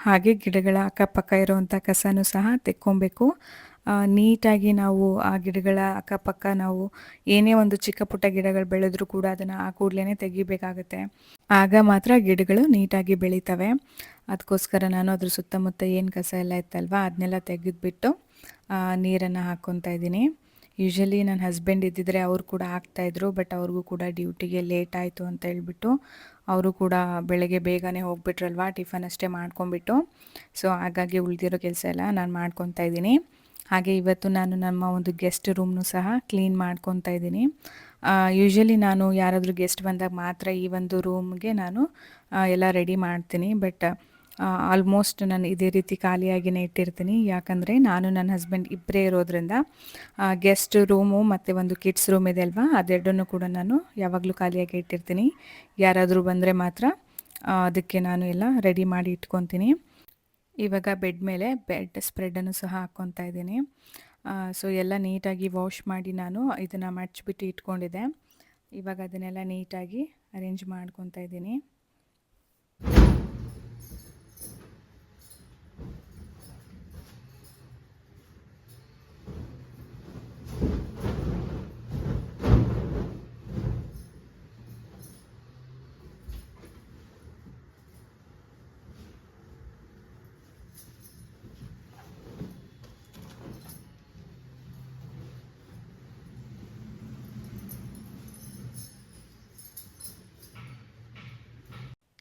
ಹಾಗೆ ಗಿಡಗಳ ಅಕ್ಕಪಕ್ಕ ಇರುವಂಥ ಕಸನೂ ಸಹ ತೆಕ್ಕೊಬೇಕು. ನೀಟಾಗಿ ನಾವು ಆ ಗಿಡಗಳ ಅಕ್ಕಪಕ್ಕ ನಾವು ಏನೇ ಒಂದು ಚಿಕ್ಕ ಪುಟ್ಟ ಗಿಡಗಳು ಬೆಳೆದ್ರೂ ಕೂಡ ಅದನ್ನು ಆ ಕೂಡಲೇ ತೆಗಿಬೇಕಾಗತ್ತೆ. ಆಗ ಮಾತ್ರ ಗಿಡಗಳು ನೀಟಾಗಿ ಬೆಳೀತವೆ. ಅದಕ್ಕೋಸ್ಕರ ನಾನು ಅದ್ರ ಸುತ್ತಮುತ್ತ ಏನು ಕಸ ಎಲ್ಲ ಇತ್ತಲ್ವ ಅದನ್ನೆಲ್ಲ ತೆಗೆದುಬಿಟ್ಟು ನೀರನ್ನು ಹಾಕ್ಕೊತಾ ಇದ್ದೀನಿ. ಯೂಶಲಿ ನನ್ನ ಹಸ್ಬೆಂಡ್ ಇದ್ದಿದ್ರೆ ಅವರು ಕೂಡ ಹಾಕ್ತಾಯಿದ್ರು ಬಟ್ ಅವ್ರಿಗೂ ಕೂಡ ಡ್ಯೂಟಿಗೆ ಲೇಟ್ ಆಯಿತು ಅಂತ ಹೇಳ್ಬಿಟ್ಟು ಅವರು ಕೂಡ ಬೆಳಗ್ಗೆ ಬೇಗನೆ ಹೋಗ್ಬಿಟ್ರಲ್ವ ಟಿಫನ್ ಅಷ್ಟೇ ಮಾಡ್ಕೊಂಬಿಟ್ಟು ಸೊ, ಹಾಗಾಗಿ ಉಳಿದಿರೋ ಕೆಲಸ ಎಲ್ಲ ನಾನು ಮಾಡ್ಕೊತಾ ಇದ್ದೀನಿ. ಹಾಗೆ ಇವತ್ತು ನಾನು ನಮ್ಮ ಒಂದು ಗೆಸ್ಟ್ ರೂಮ್ನು ಸಹ ಕ್ಲೀನ್ ಮಾಡ್ಕೊತಾ ಇದ್ದೀನಿ. ಯೂಶ್ವಲಿ ನಾನು ಯಾರಾದರೂ ಗೆಸ್ಟ್ ಬಂದಾಗ ಮಾತ್ರ ಈ ಒಂದು ರೂಮ್ಗೆ ನಾನು ಎಲ್ಲ ರೆಡಿ ಮಾಡ್ತೀನಿ. ಬಟ್ ಆಲ್ಮೋಸ್ಟ್ ನಾನು ಇದೇ ರೀತಿ ಖಾಲಿಯಾಗಿನೇ ಇಟ್ಟಿರ್ತೀನಿ. ಯಾಕಂದರೆ ನಾನು ನನ್ನ ಹಸ್ಬೆಂಡ್ ಇಬ್ಬರೇ ಇರೋದ್ರಿಂದ ಗೆಸ್ಟ್ ರೂಮು ಮತ್ತು ಒಂದು ಕಿಡ್ಸ್ ರೂಮ್ ಇದೆ ಅಲ್ವಾ? ಅದೆರಡನ್ನು ಕೂಡ ನಾನು ಯಾವಾಗಲೂ ಖಾಲಿಯಾಗಿ ಇಟ್ಟಿರ್ತೀನಿ. ಯಾರಾದರೂ ಬಂದರೆ ಮಾತ್ರ ಅದಕ್ಕೆ ನಾನು ಎಲ್ಲ ರೆಡಿ ಮಾಡಿ ಇಟ್ಕೊತೀನಿ. ಇವಾಗ ಬೆಡ್ ಮೇಲೆ ಬೆಡ್ ಸ್ಪ್ರೆಡನ್ನು ಸಹ ಹಾಕ್ಕೊತಾ ಇದ್ದೀನಿ. ಸೊ ಎಲ್ಲ ನೀಟಾಗಿ ವಾಶ್ ಮಾಡಿ ನಾನು ಇದನ್ನು ಮಡ್ಚಿಬಿಟ್ಟು ಇಟ್ಕೊಂಡಿದ್ದೆ. ಇವಾಗ ಅದನ್ನೆಲ್ಲ ನೀಟಾಗಿ ಅರೇಂಜ್ ಮಾಡ್ಕೊತಾ ಇದ್ದೀನಿ.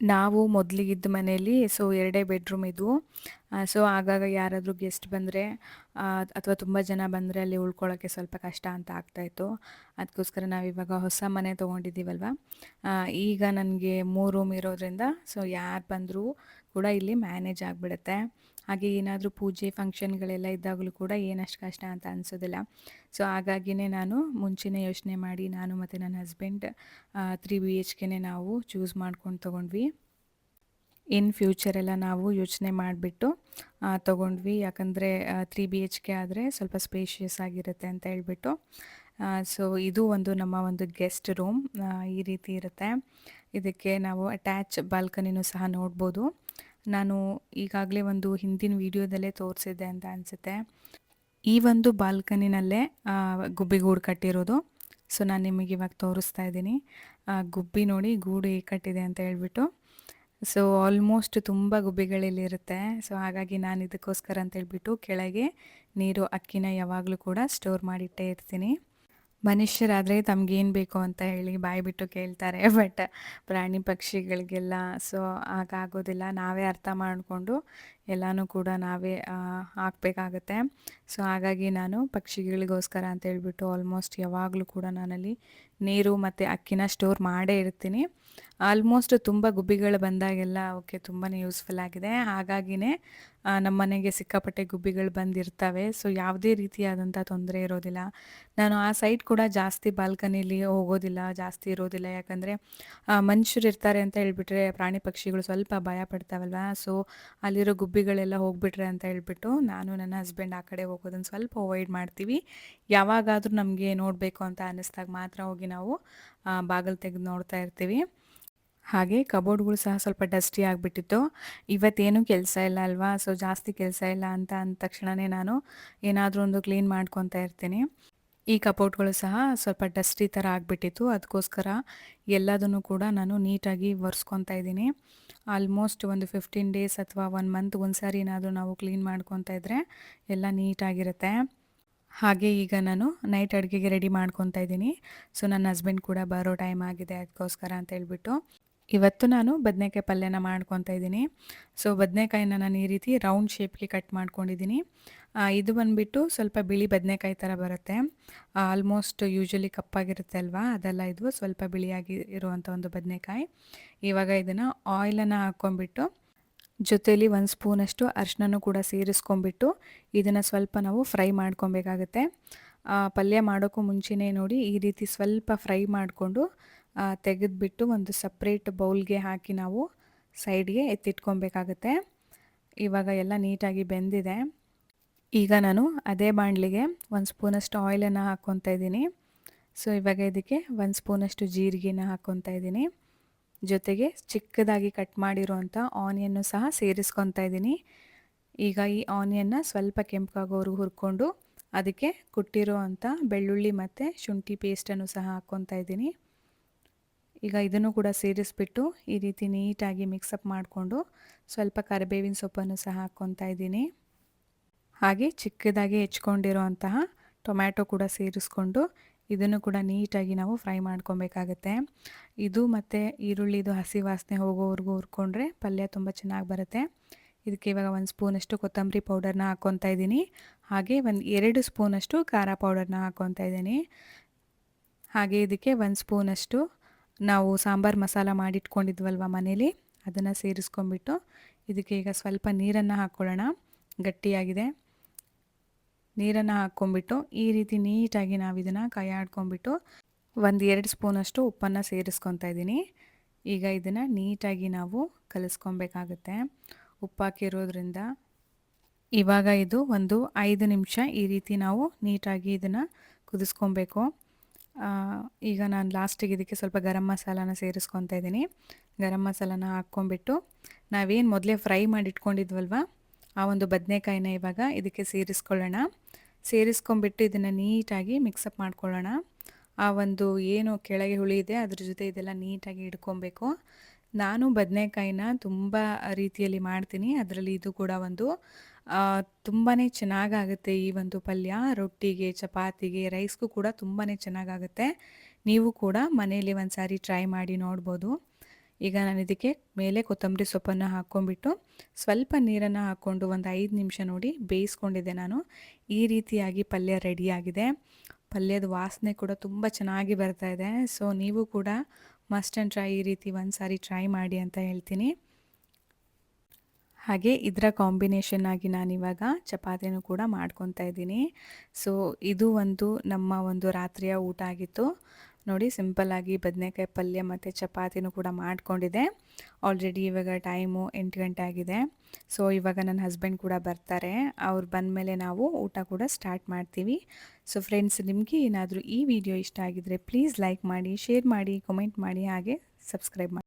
ನಾವು ಮೊದಲಿಗಿದ್ದ ಮನೆಯಲ್ಲಿ ಸೊ ಎರಡೇ ಬೆಡ್‌ರೂಮ್ ಇದ್ವು. ಸೊ ಆಗಾಗ ಯಾರಾದರೂ ಗೆಸ್ಟ್ ಬಂದರೆ ಅಥವಾ ತುಂಬ ಜನ ಬಂದರೆ ಅಲ್ಲಿ ಉಳ್ಕೊಳ್ಳೋಕ್ಕೆ ಸ್ವಲ್ಪ ಕಷ್ಟ ಅಂತ ಆಗ್ತಾಯಿತ್ತು. ಅದಕ್ಕೋಸ್ಕರ ನಾವಿವಾಗ ಹೊಸ ಮನೆ ತೊಗೊಂಡಿದ್ದೀವಲ್ವ ಈಗ ನನಗೆ ಮೂರು ರೂಮ್ ಇರೋದ್ರಿಂದ ಸೊ ಯಾರು ಬಂದರೂ ಕೂಡ ಇಲ್ಲಿ ಮ್ಯಾನೇಜ್ ಆಗಿಬಿಡುತ್ತೆ. ಹಾಗೆ ಏನಾದರೂ ಪೂಜೆ ಫಂಕ್ಷನ್‌ಗಳೆಲ್ಲ ಇದ್ದಾಗಲೂ ಕೂಡ ಏನಷ್ಟು ಕಷ್ಟ ಅಂತ ಅನಿಸೋದಿಲ್ಲ. ಸೊ ಹಾಗಾಗಿನೇ ನಾನು ಮುಂಚೆನೇ ಯೋಚನೆ ಮಾಡಿ ನಾನು ಮತ್ತು ನನ್ನ ಹಸ್ಬೆಂಡ್ ತ್ರೀ ಬಿ ಎಚ್ ಕೆನೇ ನಾವು ಚೂಸ್ ಮಾಡ್ಕೊಂಡು ತೊಗೊಂಡ್ವಿ. ಇನ್ ಫ್ಯೂಚರೆಲ್ಲ ನಾವು ಯೋಚನೆ ಮಾಡಿಬಿಟ್ಟು ತೊಗೊಂಡ್ವಿ ಯಾಕಂದರೆ ತ್ರೀ ಬಿ ಎಚ್ ಕೆ ಆದರೆ ಸ್ವಲ್ಪ ಸ್ಪೇಷಿಯಸ್ ಆಗಿರುತ್ತೆ ಅಂತ ಹೇಳ್ಬಿಟ್ಟು ಸೊ ಇದು ಒಂದು ನಮ್ಮ ಒಂದು ಗೆಸ್ಟ್ ರೂಮ್ ಈ ರೀತಿ ಇರುತ್ತೆ ಇದಕ್ಕೆ ನಾವು ಅಟ್ಯಾಚ್ ಬಾಲ್ಕನಿನೂ ಸಹ ನೋಡ್ಬೋದು ನಾನು ಈಗಾಗಲೇ ಒಂದು ಹಿಂದಿನ ವಿಡಿಯೋದಲ್ಲೇ ತೋರಿಸಿದ್ದೆ ಅಂತ ಅನಿಸುತ್ತೆ. ಈ ಒಂದು ಬಾಲ್ಕನಿನಲ್ಲೇ ಗುಬ್ಬಿಗೂಡು ಕಟ್ಟಿರೋದು. ಸೊ, ನಾನು ನಿಮಗೆ ಇವಾಗ ತೋರಿಸ್ತಾ ಇದ್ದೀನಿ. ಗುಬ್ಬಿ ನೋಡಿ ಗೂಡು ಹೇಗೆ ಕಟ್ಟಿದೆ ಅಂತ ಹೇಳ್ಬಿಟ್ಟು. ಸೊ, ಆಲ್ಮೋಸ್ಟ್ ತುಂಬ ಗುಬ್ಬಿಗಳಲ್ಲಿರುತ್ತೆ. ಸೊ, ಹಾಗಾಗಿ ನಾನು ಇದಕ್ಕೋಸ್ಕರ ಅಂತ ಹೇಳ್ಬಿಟ್ಟು ಕೆಳಗೆ ನೀರು, ಅಕ್ಕಿನ ಯಾವಾಗಲೂ ಕೂಡ ಸ್ಟೋರ್ ಮಾಡಿಟ್ಟೇ ಇರ್ತೀನಿ. ಮನುಷ್ಯರಾದರೆ ತಮಗೇನು ಬೇಕು ಅಂತ ಹೇಳಿ ಬಾಯಿ ಬಿಟ್ಟು ಕೇಳ್ತಾರೆ. ಬಟ್ ಪ್ರಾಣಿ ಪಕ್ಷಿಗಳಿಗೆಲ್ಲ ಸೊ ಹಾಗಾಗೋದಿಲ್ಲ. ನಾವೇ ಅರ್ಥ ಮಾಡಿಕೊಂಡು ಎಲ್ಲನೂ ಕೂಡ ನಾವೇ ಹಾಕಬೇಕಾಗತ್ತೆ. ಸೊ ಹಾಗಾಗಿ ನಾನು ಪಕ್ಷಿಗಳಿಗೋಸ್ಕರ ಅಂತ ಹೇಳಿಬಿಟ್ಟು ಆಲ್ಮೋಸ್ಟ್ ಯಾವಾಗಲೂ ಕೂಡ ನಾನಲ್ಲಿ ನೀರು ಮತ್ತು ಅಕ್ಕಿನ ಸ್ಟೋರ್ ಮಾಡೇ ಇರ್ತೀನಿ. ಆಲ್ಮೋಸ್ಟ್ ತುಂಬ ಗುಬ್ಬಿಗಳು ಬಂದಾಗೆಲ್ಲ ಅವಕ್ಕೆ ತುಂಬಾ ಯೂಸ್ಫುಲ್ ಆಗಿದೆ. ಹಾಗಾಗಿನೇ ನಮ್ಮ ಮನೆಗೆ ಸಿಕ್ಕಾಪಟ್ಟೆ ಗುಬ್ಬಿಗಳು ಬಂದಿರ್ತವೆ. ಸೊ ಯಾವುದೇ ರೀತಿಯಾದಂಥ ತೊಂದರೆ ಇರೋದಿಲ್ಲ. ನಾನು ಆ ಸೈಡ್ ಕೂಡ ಜಾಸ್ತಿ ಬಾಲ್ಕನಿಲಿ ಹೋಗೋದಿಲ್ಲ, ಜಾಸ್ತಿ ಇರೋದಿಲ್ಲ. ಯಾಕಂದರೆ ಮನುಷ್ಯರು ಇರ್ತಾರೆ ಅಂತ ಹೇಳಿಬಿಟ್ರೆ ಪ್ರಾಣಿ ಪಕ್ಷಿಗಳು ಸ್ವಲ್ಪ ಭಯ ಪಡ್ತಾವಲ್ವ? ಸೊ ಅಲ್ಲಿರೋ ಗುಬ್ಬಿಗಳೆಲ್ಲ ಹೋಗ್ಬಿಟ್ರೆ ಅಂತ ಹೇಳ್ಬಿಟ್ಟು ನಾನು ನನ್ನ ಹಸ್ಬೆಂಡ್ ಆ ಕಡೆ ಹೋಗೋದನ್ನು ಸ್ವಲ್ಪ ಅವಾಯ್ಡ್ ಮಾಡ್ತೀವಿ. ಯಾವಾಗಾದರೂ ನಮಗೆ ನೋಡಬೇಕು ಅಂತ ಅನ್ನಿಸ್ದಾಗ ಮಾತ್ರ ಹೋಗಿ ನಾವು ಬಾಗಿಲು ತೆಗೆದು ನೋಡ್ತಾ ಇರ್ತೀವಿ. ಹಾಗೆ ಕಬೋರ್ಡ್ಗಳು ಸಹ ಸ್ವಲ್ಪ ಡಸ್ಟಿ ಆಗಿಬಿಟ್ಟಿತ್ತು. ಇವತ್ತೇನು ಕೆಲಸ ಇಲ್ಲ ಅಲ್ವಾ? ಸೊ ಜಾಸ್ತಿ ಕೆಲಸ ಇಲ್ಲ ಅಂತ ಅಂದ ತಕ್ಷಣವೇ ನಾನು ಏನಾದರೂ ಒಂದು ಕ್ಲೀನ್ ಮಾಡ್ಕೊತಾ ಇರ್ತೀನಿ. ಈ ಕಬೋರ್ಡ್ಗಳು ಸಹ ಸ್ವಲ್ಪ ಡಸ್ಟಿ ಥರ ಆಗಿಬಿಟ್ಟಿತ್ತು. ಅದಕ್ಕೋಸ್ಕರ ಎಲ್ಲದನ್ನು ಕೂಡ ನಾನು ನೀಟಾಗಿ ಒರೆಸ್ಕೊತಾ ಇದ್ದೀನಿ. ಆಲ್ಮೋಸ್ಟ್ ಒಂದು ಫಿಫ್ಟೀನ್ ಡೇಸ್ ಅಥವಾ ಒನ್ ಮಂತ್ ಒಂದು ಸಾರಿ ಏನಾದರೂ ನಾವು ಕ್ಲೀನ್ ಮಾಡ್ಕೊತಾ ಇದ್ದರೆ ಎಲ್ಲ ನೀಟಾಗಿರುತ್ತೆ. ಹಾಗೆ ಈಗ ನಾನು ನೈಟ್ ಅಡುಗೆಗೆ ರೆಡಿ ಮಾಡ್ಕೊತಾ ಇದ್ದೀನಿ. ಸೊ ನನ್ನ ಹಸ್ಬೆಂಡ್ ಕೂಡ ಬರೋ ಟೈಮ್ ಆಗಿದೆ ಅದಕ್ಕೋಸ್ಕರ ಅಂತ ಹೇಳ್ಬಿಟ್ಟು. ಇವತ್ತು ನಾನು ಬದನೆಕಾಯಿ ಪಲ್ಯನ ಮಾಡ್ಕೊತಾ ಇದ್ದೀನಿ. ಸೊ ಬದನೆಕಾಯಿನ ನಾನು ಈ ರೀತಿ ರೌಂಡ್ ಶೇಪ್ಗೆ ಕಟ್ ಮಾಡ್ಕೊಂಡಿದ್ದೀನಿ. ಇದು ಬಂದುಬಿಟ್ಟು ಸ್ವಲ್ಪ ಬಿಳಿ ಬದನೆಕಾಯಿ ಥರ ಬರುತ್ತೆ. ಆಲ್ಮೋಸ್ಟ್ ಯೂಶ್ವಲಿ ಕಪ್ಪಾಗಿರುತ್ತೆ ಅಲ್ವಾ? ಅದೆಲ್ಲ ಇದು ಸ್ವಲ್ಪ ಬಿಳಿಯಾಗಿ ಇರುವಂಥ ಒಂದು ಬದನೆಕಾಯಿ. ಇವಾಗ ಇದನ್ನು ಆಯಿಲನ್ನು ಹಾಕ್ಕೊಂಬಿಟ್ಟು ಜೊತೆಯಲ್ಲಿ ಒಂದು ಸ್ಪೂನಷ್ಟು ಅರ್ಶಿನೂ ಕೂಡ ಸೇರಿಸ್ಕೊಂಬಿಟ್ಟು ಇದನ್ನು ಸ್ವಲ್ಪ ನಾವು ಫ್ರೈ ಮಾಡ್ಕೊಬೇಕಾಗುತ್ತೆ. ಪಲ್ಯ ಮಾಡೋಕ್ಕೂ ಮುಂಚೆನೇ ನೋಡಿ ಈ ರೀತಿ ಸ್ವಲ್ಪ ಫ್ರೈ ಮಾಡಿಕೊಂಡು ತೆಗೆದುಬಿಟ್ಟು ಒಂದು ಸಪ್ರೇಟ್ ಬೌಲ್ಗೆ ಹಾಕಿ ನಾವು ಸೈಡ್ಗೆ ಎತ್ತಿಟ್ಕೊಬೇಕಾಗತ್ತೆ. ಇವಾಗ ಎಲ್ಲ ನೀಟಾಗಿ ಬೆಂದಿದೆ. ಈಗ ನಾನು ಅದೇ ಬಾಣಲಿಗೆ ಒಂದು ಸ್ಪೂನಷ್ಟು ಆಯಿಲನ್ನು ಹಾಕ್ಕೊತಾ ಇದ್ದೀನಿ. ಸೊ ಇವಾಗ ಇದಕ್ಕೆ ಒಂದು ಸ್ಪೂನಷ್ಟು ಜೀರಿಗೆನ ಹಾಕ್ಕೊತಾ ಇದ್ದೀನಿ. ಜೊತೆಗೆ ಚಿಕ್ಕದಾಗಿ ಕಟ್ ಮಾಡಿರುವಂಥ ಆನಿಯನ್ನು ಸಹ ಸೇರಿಸ್ಕೊತಾ ಇದ್ದೀನಿ. ಈಗ ಈ ಆನಿಯನ್ನ ಸ್ವಲ್ಪ ಕೆಂಪಾಗೋರು ಹುರ್ಕೊಂಡು ಅದಕ್ಕೆ ಕುಟ್ಟಿರೋ ಅಂಥ ಬೆಳ್ಳುಳ್ಳಿ ಮತ್ತು ಶುಂಠಿ ಪೇಸ್ಟನ್ನು ಸಹ ಹಾಕ್ಕೊತಾ ಇದ್ದೀನಿ. ಈಗ ಇದನ್ನು ಕೂಡ ಸೇರಿಸ್ಬಿಟ್ಟು ಈ ರೀತಿ ನೀಟಾಗಿ ಮಿಕ್ಸಪ್ ಮಾಡಿಕೊಂಡು ಸ್ವಲ್ಪ ಕರಿಬೇವಿನ ಸೊಪ್ಪನ್ನು ಸಹ ಹಾಕ್ಕೊತಾ ಇದ್ದೀನಿ. ಹಾಗೆ ಚಿಕ್ಕದಾಗಿ ಹೆಚ್ಕೊಂಡಿರೋಂತಹ ಟೊಮ್ಯಾಟೊ ಕೂಡ ಸೇರಿಸ್ಕೊಂಡು ಇದನ್ನು ಕೂಡ ನೀಟಾಗಿ ನಾವು ಫ್ರೈ ಮಾಡ್ಕೊಬೇಕಾಗತ್ತೆ. ಇದು ಮತ್ತು ಈರುಳ್ಳಿದು ಹಸಿ ವಾಸನೆ ಹೋಗೋವರೆಗೂ ಹುರ್ಕೊಂಡ್ರೆ ಪಲ್ಯ ತುಂಬ ಚೆನ್ನಾಗಿ ಬರುತ್ತೆ. ಇದಕ್ಕೆ ಇವಾಗ ಒಂದು ಸ್ಪೂನಷ್ಟು ಕೊತ್ತಂಬರಿ ಪೌಡರ್ನ ಹಾಕ್ಕೊತಾ ಇದ್ದೀನಿ. ಹಾಗೆ ಒಂದು ಎರಡು ಸ್ಪೂನಷ್ಟು ಖಾರ ಪೌಡರ್ನ ಹಾಕ್ಕೊತಾ ಇದ್ದೀನಿ. ಹಾಗೆ ಇದಕ್ಕೆ ಒಂದು ಸ್ಪೂನಷ್ಟು ನಾವು ಸಾಂಬಾರು ಮಸಾಲ ಮಾಡಿಟ್ಕೊಂಡಿದ್ವಲ್ವ ಮನೇಲಿ? ಅದನ್ನು ಸೇರಿಸ್ಕೊಂಬಿಟ್ಟು ಇದಕ್ಕೆ ಈಗ ಸ್ವಲ್ಪ ನೀರನ್ನು ಹಾಕ್ಕೊಳ್ಳೋಣ. ಗಟ್ಟಿಯಾಗಿದೆ. ನೀರನ್ನು ಹಾಕ್ಕೊಂಬಿಟ್ಟು ಈ ರೀತಿ ನೀಟಾಗಿ ನಾವು ಇದನ್ನು ಕೈ ಆಡ್ಕೊಂಬಿಟ್ಟು ಒಂದು ಎರಡು ಸ್ಪೂನಷ್ಟು ಉಪ್ಪನ್ನು ಸೇರಿಸ್ಕೊತಾ ಇದ್ದೀನಿ. ಈಗ ಇದನ್ನು ನೀಟಾಗಿ ನಾವು ಕಲಿಸ್ಕೊಬೇಕಾಗುತ್ತೆ. ಉಪ್ಪು ಹಾಕಿರೋದ್ರಿಂದ ಇವಾಗ ಇದು ಒಂದು ಐದು ನಿಮಿಷ ಈ ರೀತಿ ನಾವು ನೀಟಾಗಿ ಇದನ್ನು ಕುದಿಸ್ಕೊಬೇಕು. ಈಗ ನಾನು ಲಾಸ್ಟಿಗೆ ಇದಕ್ಕೆ ಸ್ವಲ್ಪ ಗರಂ ಮಸಾಲಾನ ಸೇರಿಸ್ಕೊತಾ ಇದ್ದೀನಿ. ಗರಂ ಮಸಾಲಾನ ಹಾಕ್ಕೊಂಡ್ಬಿಟ್ಟು ನಾವೇನು ಮೊದಲೇ ಫ್ರೈ ಮಾಡಿ ಇಟ್ಕೊಂಡಿದ್ವಲ್ವ ಆ ಒಂದು ಬದನೆಕಾಯಿನ ಇವಾಗ ಇದಕ್ಕೆ ಸೇರಿಸ್ಕೊಳ್ಳೋಣ. ಸೇರಿಸ್ಕೊಂಬಿಟ್ಟು ಇದನ್ನು ನೀಟಾಗಿ ಮಿಕ್ಸಪ್ ಮಾಡ್ಕೊಳ್ಳೋಣ. ಆ ಒಂದು ಏನು ಕೆಳಗೆ ಹುಳಿ ಇದೆ, ಅದ್ರ ಜೊತೆ ಇದೆಲ್ಲ ನೀಟಾಗಿ ಇಟ್ಕೊಬೇಕು ನಾನು ಬದನೆಕಾಯಿನ ತುಂಬ ರೀತಿಯಲ್ಲಿ ಮಾಡ್ತೀನಿ. ಅದರಲ್ಲಿ ಇದು ಕೂಡ ಒಂದು ತುಂಬಾ ಚೆನ್ನಾಗಾಗುತ್ತೆ ಈ ಒಂದು ಪಲ್ಯ. ರೊಟ್ಟಿಗೆ, ಚಪಾತಿಗೆ ರೈಸ್ಗೂ ಕೂಡ ತುಂಬಾ ಚೆನ್ನಾಗಾಗುತ್ತೆ. ನೀವು ಕೂಡ ಮನೆಯಲ್ಲಿ ಒಂದು ಸಾರಿ ಟ್ರೈ ಮಾಡಿ ನೋಡ್ಬೋದು. ಈಗ ನಾನು ಇದಕ್ಕೆ ಮೇಲೆ ಕೊತ್ತಂಬರಿ ಸೊಪ್ಪನ್ನು ಹಾಕ್ಕೊಂಡ್ಬಿಟ್ಟು ಸ್ವಲ್ಪ ನೀರನ್ನು ಹಾಕ್ಕೊಂಡು ಒಂದು ಐದು ನಿಮಿಷ ನೋಡಿ ಬೇಯಿಸ್ಕೊಂಡಿದ್ದೆ ನಾನು. ಈ ರೀತಿಯಾಗಿ ಪಲ್ಯ ರೆಡಿಯಾಗಿದೆ ಪಲ್ಯದ ವಾಸನೆ ಕೂಡ ತುಂಬ ಚೆನ್ನಾಗಿ ಬರ್ತಾ ಇದೆ. ಸೊ ನೀವು ಕೂಡ ಮಸ್ಟ್ ಆ್ಯಂಡ್ ಟ್ರೈ ಈ ರೀತಿ ಒಂದು ಸಾರಿ ಟ್ರೈ ಮಾಡಿ ಅಂತ ಹೇಳ್ತೀನಿ. ಹಾಗೆ ಇದರ ಕಾಂಬಿನೇಷನ್ ಆಗಿ ನಾನಿವಾಗ ಚಪಾತಿನೂ ಕೂಡ ಮಾಡ್ಕೊತಾ ಇದ್ದೀನಿ. ಸೊ ಇದು ಒಂದು ನಮ್ಮ ಒಂದು ರಾತ್ರಿಯ ಊಟ ಆಗಿತ್ತು. ನೋಡಿ ಸಿಂಪಲ್ಲಾಗಿ ಬದನೆಕಾಯಿ ಪಲ್ಯ ಮತ್ತು ಚಪಾತಿನೂ ಕೂಡ ಮಾಡ್ಕೊಂಡಿದೆ ಆಲ್ರೆಡಿ ಇವಾಗ ಟೈಮು ಎಂಟು ಗಂಟೆ ಆಗಿದೆ. ಸೊ ಇವಾಗ ನನ್ನ ಹಸ್ಬೆಂಡ್ ಕೂಡ ಬರ್ತಾರೆ. ಅವ್ರು ಬಂದಮೇಲೆ ನಾವು ಊಟ ಕೂಡ ಸ್ಟಾರ್ಟ್ ಮಾಡ್ತೀವಿ. ಸೊ ಫ್ರೆಂಡ್ಸ್ ನಿಮಗೆ ಏನಾದರೂ ಈ ವಿಡಿಯೋ ಇಷ್ಟ ಆಗಿದರೆ ಪ್ಲೀಸ್ ಲೈಕ್ ಮಾಡಿ ಶೇರ್ ಮಾಡಿ ಕಮೆಂಟ್ ಮಾಡಿ, ಹಾಗೆ ಸಬ್ಸ್ಕ್ರೈಬ್ ಮಾಡಿ.